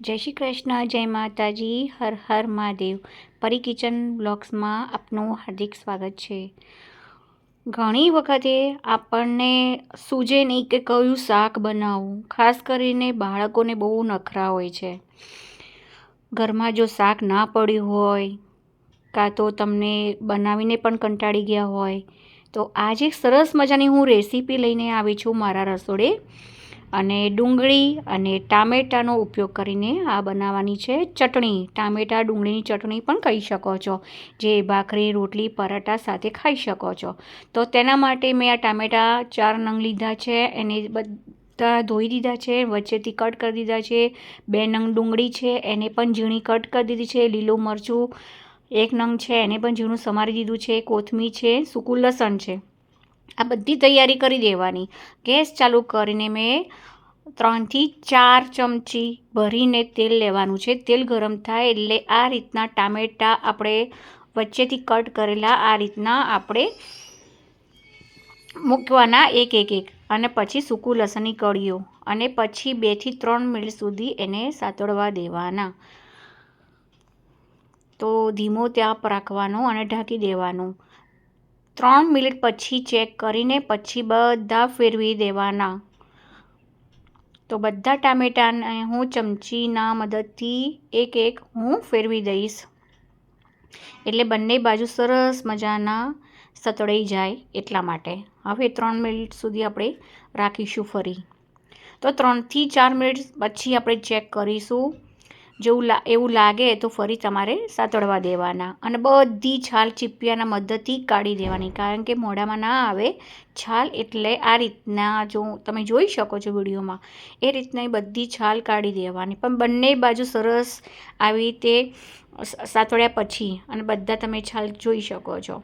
જય શ્રી કૃષ્ણ, જય માતાજી, હર હર મહાદેવ. પરી કિચન બ્લોગ્સમાં આપનું હાર્દિક સ્વાગત છે. ઘણી વખતે આપણને સૂજે નહીં કે કયું શાક બનાવવું ખાસ કરીને બાળકોને બહુ નખરા હોય છે. ઘરમાં જો શાક ના પડ્યું હોય, કાં તો તમને બનાવીને પણ કંટાળી ગયા હોય, તો આજે સરસ મજાની હું રેસીપી લઈને આવી છું મારા રસોડે. અને ડુંગળી અને ટામેટાનો ઉપયોગ કરીને આ બનાવવાની છે. ચટણી, ટામેટા, ડુંગળીની ચટણી પણ કહી શકો છો, જે ભાખરી, રોટલી, પરાઠા સાથે ખાઈ શકો છો. તો તેના માટે મેં આ ટામેટા ચાર નંગ લીધા છે, એને બધા ધોઈ દીધા છે, વચ્ચેથી કટ કરી દીધા છે, બે નંગ ડુંગળી છે, એને પણ ઝીણી કટ કરી દીધી છે, લીલું મરચું એક નંગ છે, એને પણ ઝીણું સમારી દીધું છે, કોથમીર છે, સૂકું લસણ છે. આ બધી તૈયારી કરી દેવાની. ગેસ ચાલુ કરીને મેં ત્રણથી ચાર ચમચી ભરીને તેલ લેવાનું છે. તેલ ગરમ થાય એટલે આ રીતના ટામેટાં આપણે વચ્ચેથી કટ કરેલા આ રીતના આપણે મૂકવાના એક એક એક. અને પછી સૂકું લસણની કળીઓ. અને પછી બેથી ત્રણ મિનિટ સુધી એને સાતળવા દેવાના. તો ધીમો ત્યાં રાખવાનો અને ઢાંકી દેવાનું. ત્રણ મિનિટ પછી ચેક કરીને પછી બધા ફેરવી દેવાના. તો બધા ટામેટાને હું ચમચીના મદદથી એક એક હું ફેરવી દઈશ. એટલે બંને બાજુ સરસ મજાના સતળાઈ જાય એટલા માટે. હવે ત્રણ મિનિટ સુધી આપણે રાખીશું ફરી. તો ત્રણથી ચાર મિનિટ પછી આપણે ચેક કરીશું. જેવું એવું લાગે તો ફરી તમારે સાતળવા દેવાના. અને બધી છાલ ચીપિયાના મદદથી કાઢી દેવાની. કારણ કે મોઢામાં ના આવે છાલ એટલે આ રીતના જો તમે જોઈ શકો છો વિડીયોમાં, એ રીતના બધી છાલ કાઢી દેવાની. પણ બંને બાજુ સરસ આવી રીતે સાતળ્યા પછી અને બધા તમે છાલ જોઈ શકો છો.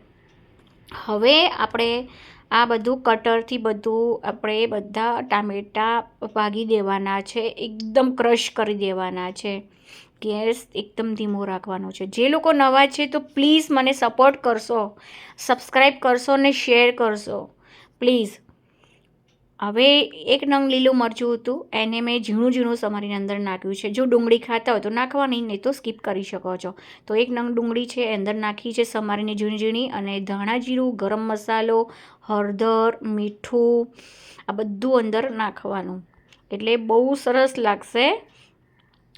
હવે આપણે આ બધું કટરથી બધું આપણે બધા ટામેટાં ભાગી દેવાના છે, એકદમ ક્રશ કરી દેવાના છે. ગેસ એકદમ ધીમો રાખવાનો છે. જે લોકો નવા છે તો પ્લીઝ મને સપોર્ટ કરશો સબસ્ક્રાઈબ કરશો ને શેર કરશો. પ્લીઝ. હવે એક નંગ લીલું મરચું હતું, એને મેં ઝીણું ઝીણું સમારીને અંદર નાખ્યું છે. જો ડુંગળી ખાતા હોય તો નાખવાની નહીં તો સ્કીપ કરી શકો છો. તો એક નંગ ડુંગળી છે અંદર નાખી છે, સમારીને ઝીણી ઝીણી અને ધાણા જીરું, ગરમ મસાલો, હળદર, મીઠું, આ બધું અંદર નાખવાનું. એટલે બહુ સરસ લાગશે.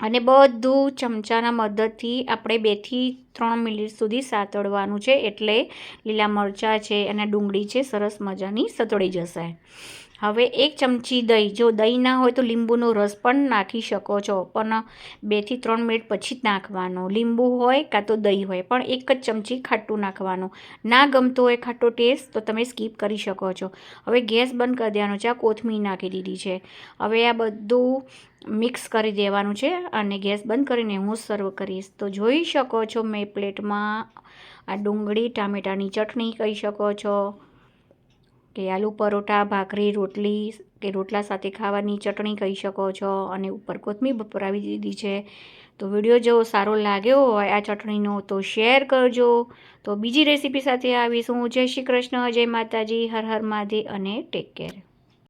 અને બધું ચમચાના મદદથી આપણે બેથી ત્રણ મિનિટ સુધી સાતળવાનું છે. એટલે લીલા મરચાં છે અને ડુંગળી છે, સરસ મજાની સતળી જશે. હવે એક ચમચી દહીં. જો દહીં ના હોય તો લીંબુનો રસ પણ નાખી શકો છો, પણ બેથી ત્રણ મિનિટ પછી જ નાખવાનો. લીંબુ હોય કાં તો દહીં હોય, પણ એક જ ચમચી ખાટું નાખવાનું. ના ગમતો હોય ખાટો ટેસ્ટ તો તમે સ્કીપ કરી શકો છો. હવે ગેસ બંધ કરી દેવાનો છે, આ કોથમીર નાખી દીધી છે. હવે આ બધું મિક્સ કરી દેવાનું છે અને ગેસ બંધ કરીને હું સર્વ કરીશ. તો જોઈ શકો છો, મેં પ્લેટમાં આ ડુંગળી, ટામેટાની ચટણી કહી શકો છો. કે આલુ પરોઠા, ભાખરી, રોટલી કે રોટલા સાથે ખાવાની ચટણી કહી શકો છો અને ઉપર કોથમીર બપરાવી દીધી છે. તો વીડિયો જો સારો લાગ્યો હોય આ ચટણીનો તો શેર કરજો. તો બીજી રેસીપી સાથે આવીશું. જય શ્રી કૃષ્ણ, જય માતાજી, હર હર મહાદેવ અને ટેક કેર.